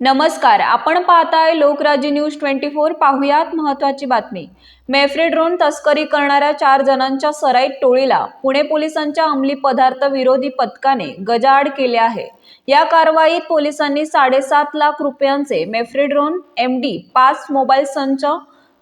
नमस्कार आपण पाहताय लोकराज्य न्यूज ट्वेंटी फोर. पाहुयात महत्त्वाची बातमी. मेफ्रेड्रोन तस्करी करणाऱ्या चार जणांच्या सराईत टोळीला पुणे पोलिसांच्या अंमली पदार्थ विरोधी पथकाने गजाआड केले आहे. या कारवाईत पोलिसांनी साडेसात लाख रुपयांचे मेफ्रेड्रोन एम डी पाच मोबाईल संच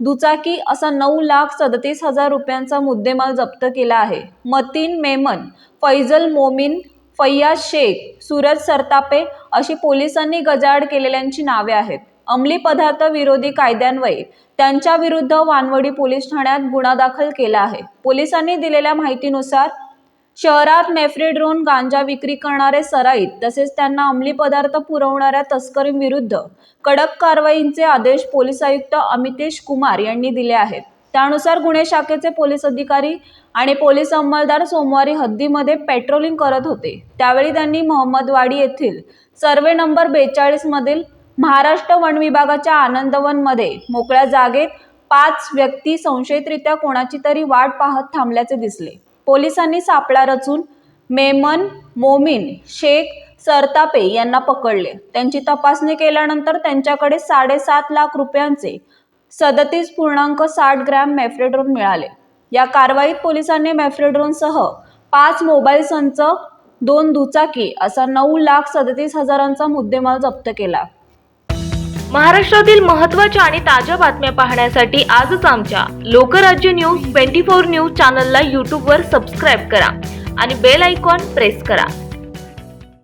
दुचाकी असा नऊ लाख सदतीस हजार रुपयांचा मुद्देमाल जप्त केला आहे. मतीन मेमन फैजल मोमीन फैयाज शेख सूरज सरतापे अशी पोलिसांनी गजाआड केलेल्यांची नावे आहेत. अंमली पदार्थ विरोधी कायद्यान्वये त्यांच्या विरुद्ध वानवडी पोलीस ठाण्यात गुन्हा दाखल केला आहे. पोलिसांनी दिलेल्या माहितीनुसार शहरात मेफ्रेड्रोन गांजा विक्री करणारे सराईत तसेच त्यांना अंमली पदार्थ पुरवणाऱ्या तस्करींविरुद्ध कडक कारवाईंचे आदेश पोलीस आयुक्त अमितेश कुमार यांनी दिले आहेत. त्यानुसार गुन्हे शाखेचे पोलीस अधिकारी आणि पोलीस अंमलदार सोमवारी हद्दीमध्ये पेट्रोलिंग करत होते. त्यावेळी त्यांनी मोहम्मदवाडी येथील सर्वे नंबर बेचाळीस मधील महाराष्ट्र वन विभागाच्या आनंदवनमध्ये मोकळ्या जागेत पाच व्यक्ती संशयितरित्या कोणाची तरी वाट पाहत थांबल्याचे दिसले. पोलिसांनी सापळा रचून मेमन मोमीन शेख सरतापे यांना पकडले. त्यांची तपासणी केल्यानंतर त्यांच्याकडे साडेसात लाख रुपयांचे सदतीस पूर्णांक साठ ग्रॅम मेफ्रेड्रोन मिळाले. या कारवाईत पोलिसांनी मेफ्रेड्रोनसह पाच मोबाईल संच दोन दुचाकी असा नऊ लाख सदतीस हजारांचा मुद्देमाल जप्त केला. महाराष्ट्रातील महत्त्वाच्या आणि ताज्या बातम्या पाहण्यासाठी आजच आमच्या Lokrajya news twenty four news चॅनलला यूट्यूबवर सबस्क्राईब करा आणि बेल आयकॉन प्रेस करा.